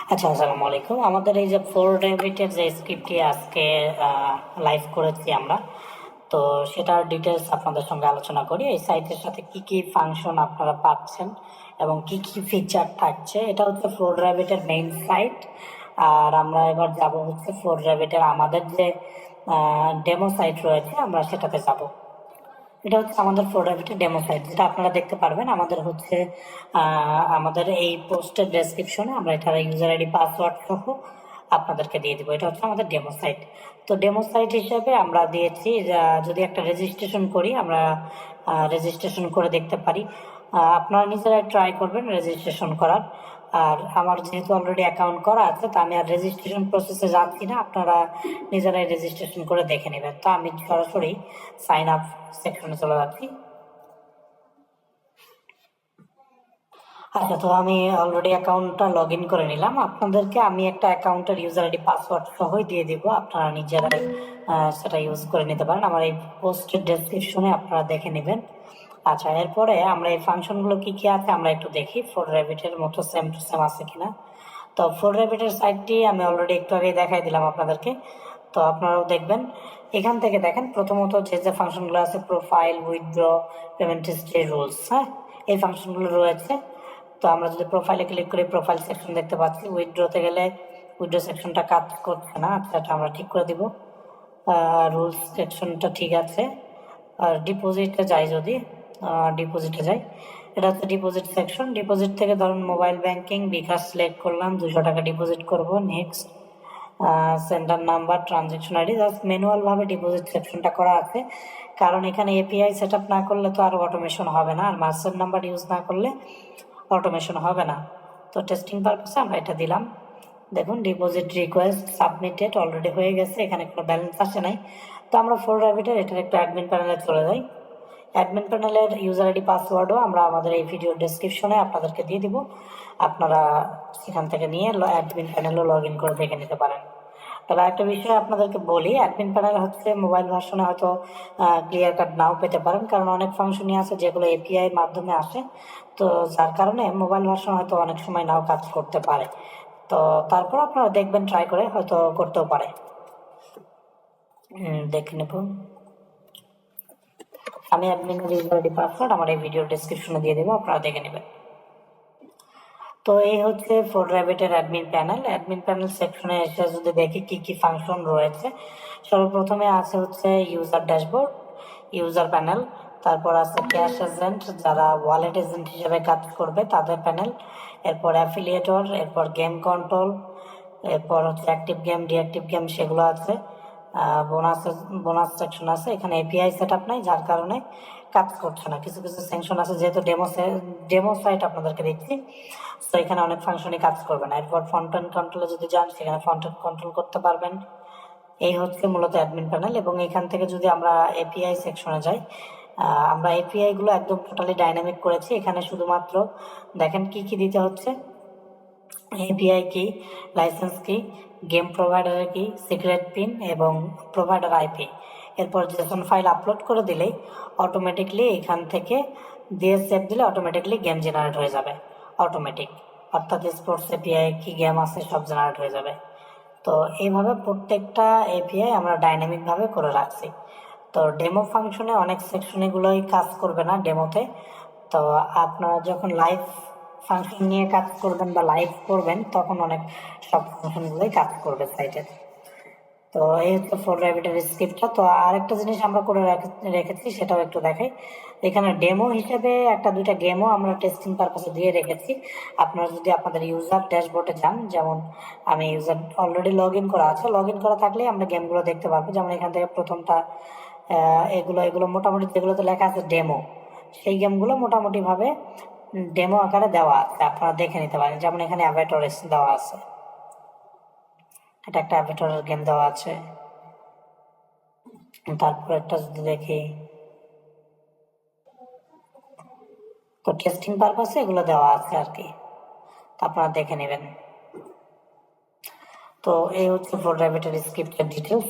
আচ্ছা আসসালামু আলাইকুম। আমাদের এই যে ফোর রেবিটের যে স্ক্রিপ্টটি আজকে লাইভ করেছি আমরা, তো সেটার ডিটেলস আপনাদের সঙ্গে আলোচনা করি। এই সাইটের সাথে কি কি ফাংশন আপনারা পাচ্ছেন এবং কি কি ফিচার থাকছে, এটা হচ্ছে ফোর র্যাবিটের মেইন সাইট আর আমরা এবার যাব হচ্ছে ফোর র্যাবিটের আমাদের যে ডেমো সাইট রয়েছে, আমরা সেটাতে যাব। এটা হচ্ছে আমাদের প্রোডাক্টের ডেমো সাইট যেটা আপনারা দেখতে পারবেন। আমাদের হচ্ছে আমাদের এই পোস্টের ডেসক্রিপশনে আমরা এটার ইউজার আইডি পাসওয়ার্ড সহ আপনাদেরকে দিয়ে দিব। এটা হচ্ছে আমাদের ডেমো সাইট তো ডেমো সাইট হিসেবে আমরা দিয়েছি যদি একটা রেজিস্ট্রেশন করি, আমরা রেজিস্ট্রেশন করে দেখতে পারি। আপনারা নিজেরাই ট্রাই করবেন রেজিস্ট্রেশন করার। আর আমার যেহেতু অলরেডি অ্যাকাউন্ট করা আছে, তো আমি আর রেজিস্ট্রেশন প্রসেসে যাচ্ছি না। আপনারা নিজেরাই রেজিস্ট্রেশন করে দেখে নেবেন। তো আমি সরাসরি সাইন আপ সেকশনে চলে যাচ্ছি। আচ্ছা তো আমি অলরেডি অ্যাকাউন্টটা লগ ইন করে নিলাম। আপনাদেরকে আমি একটা অ্যাকাউন্টের ইউজার আইডি পাসওয়ার্ড সহই দিয়ে দিব। আপনারা নিজেরাই সেটা ইউজ করে নিতে পারেন। আমার এই পোস্টের ডেসক্রিপশনে আপনারা দেখে নেবেন। আচ্ছা এরপরে আমরা এই ফাংশনগুলো কি কি আছে আমরা একটু দেখি। ফোর র্যাবিটের মতো সেম টু সেম আছে কিনা। তো ফোর র্যাবিটের সাইটটি আমি অলরেডি একটু আগে দেখাই দিলাম আপনাদেরকে। তো আপনারাও দেখবেন। এখান থেকে দেখেন, প্রথমত যে যে ফাংশনগুলো আছে profile withdraw payment history rules হ্যাঁ? এই ফাংশনগুলো রয়েছে। তো আমরা যদি প্রোফাইলে ক্লিক করি প্রোফাইল সেকশন দেখতে পাচ্ছি। উইথড্রতে গেলে উইথড্র সেকশনটা কাজ করছে না। আচ্ছা এটা আমরা ঠিক করে দিব। রুলস সেকশনটা ঠিক আছে। আর ডিপোজিটে যাই যদি ডিপোজিটে যাই এটা হচ্ছে ডিপোজিট সেকশন ডিপোজিট থেকে ধরুন মোবাইল ব্যাংকিং বিকাশ সিলেক্ট করলাম, দুশো টাকা ডিপোজিট করব next centre number transaction ID just ম্যানুয়ালভাবে deposit সেকশনটা করা আছে। কারণ এখানে এপিআই সেট আপ না করলে তো আর অটোমেশন হবে না, আর মাস্টার নাম্বার ইউজ না করলে অটোমেশন হবে না। তো টেস্টিং পারপাসে আমরা এটা দিলাম। দেখুন ডিপোজিট রিকোয়েস্ট সাবমিটেড অলরেডি হয়ে গেছে, এখানে কোনো ব্যালেন্স আসে নাই। তো আমরা ফোর র্যাবিটের এটার একটু অ্যাডমিন প্যানেলে চলে যাই। অ্যাডমিন প্যানেলের ইউজার আইডি পাসওয়ার্ডও আমরা আমাদের এই ভিডিও ডেসক্রিপশনে আপনাদেরকে দিয়ে দিব। আপনারা সেখান থেকে নিয়ে অ্যাডমিন প্যানেলও লগ ইন করে দেখে নিতে পারেন। তবে একটা বিষয় আপনাদেরকে বলি অ্যাডমিন প্যানেল হচ্ছে মোবাইল ভার্সনে হয়তো ক্লিয়ার কাট নাও পেতে পারেন। কারণ অনেক ফাংশনই আছে যেগুলো এপিআই মাধ্যমে আসে। তো যার কারণে মোবাইল ভার্সন হয়তো অনেক সময় নাও কাজ করতে পারে। তো তারপর আপনারা দেখবেন ট্রাই করে হয়তো করতেও পারে। দেখে নেব। আমি অ্যাডমিনের ইউজার আইডি পাসওয়ার্ড আমার এই ভিডিও ডেসক্রিপশনে দিয়ে দেবো, আপনারা দেখে নেবেন। তো এই হচ্ছে ফোর র্যাবিটের অ্যাডমিন প্যানেল অ্যাডমিন প্যানেল সেকশনে এসে যদি দেখি কি কি ফাংশন রয়েছে, সর্বপ্রথমে আছে হচ্ছে ইউজার ড্যাশবোর্ড ইউজার প্যানেল তারপর আছে ক্যাশ এজেন্ট যারা ওয়ালেট এজেন্ট হিসেবে কাজ করবে তাদের প্যানেল এরপর অ্যাফিলিয়েটর এরপর গেম কন্ট্রোল এরপর হচ্ছে অ্যাক্টিভ গেম ডিঅ্যাক্টিভ গেম সেগুলো আছে। বোনাস বোনাস সেকশন আছে। এখানে এপিআই সেট আপ নাই, যার কারণে কাজ করছে না। কিছু কিছু সেকশন আছে, যেহেতু ডেমো ডেমো সাইট আপনাদেরকে দিচ্ছি তো এখানে অনেক ফাংশনই কাজ করবে না। এরপর ফন্টেন কন্ট্রোলে যদি যান, সেখানে ফন্টেন কন্ট্রোল করতে পারবেন। এই হচ্ছে মূলত অ্যাডমিন প্যানেল এবং এখান থেকে যদি আমরা এপিআই সেকশনে যাই আমরা এপিআই গুলো একদম টোটালি ডাইনামিক করেছি। এখানে শুধুমাত্র দেখেন কি কি দিতে হচ্ছে। এপিআই কি লাইসেন্স কি গেম প্রোভাইডারের কি সিক্রেট পিন এবং প্রোভাইডার আইপি এরপর জেসন ফাইল আপলোড করে দিলেই অটোমেটিকলি এখান থেকে দিয়ে দিলে অটোমেটিকলি গেম জেনারেট হয়ে যাবে। অটোমেটিক অর্থাৎ স্পোর্টস এপিআই কি গেম আছে, সব জেনারেট হয়ে যাবে। তো এইভাবে প্রত্যেকটা এপিআই আমরা ডাইনামিকভাবে করে রাখছি। তো ডেমো ফাংশনে অনেক সেকশন এগুলোই কাজ করবে না ডেমোতে তো আপনারা যখন লাইভ ফাংশন নিয়ে কাজ করবেন বা লাইভ করবেন, তখন অনেক সব ফাংশনগুলোই কাজ করবে সাইটে তো এই হচ্ছে ফোর র্যাবিটের স্ক্রিপ্টটা তো আরেকটা জিনিস আমরা করে রাখ- রেখেছি, সেটাও একটু দেখাই। এখানে ডেমো হিসেবে একটা দুইটা গেমও আমরা টেস্টিং পারপাসে দিয়ে রেখেছি। আপনারা যদি আপনাদের ইউজার ড্যাশবোর্ডে যান, যেমন আমি ইউজার অলরেডি লগ ইন করা আছে লগ ইন করা থাকলে আমরা গেমগুলো দেখতে পারব। যেমন এখান থেকে প্রথমটা এগুলো এগুলো মোটামুটি যেগুলোতে লেখা আছে ডেমো সেই গেমগুলো মোটামুটি ভাবে ডেমো আকারে দেওয়া আছে, আপনারা দেখে নিতে পারেন। যেমন এখানে অ্যাভেটরেস দেওয়া আছে। এটা একটা অ্যাভেটরের গেম দেওয়া আছে। তারপর একটা যদি দেখি, তো টেস্টিং পারপাসে এগুলো দেওয়া আছে আর কি। আপনারা দেখে নেবেন। তো এই হচ্ছে ফোর র্যাবিটের স্ক্রিপ্টের ডিটেলস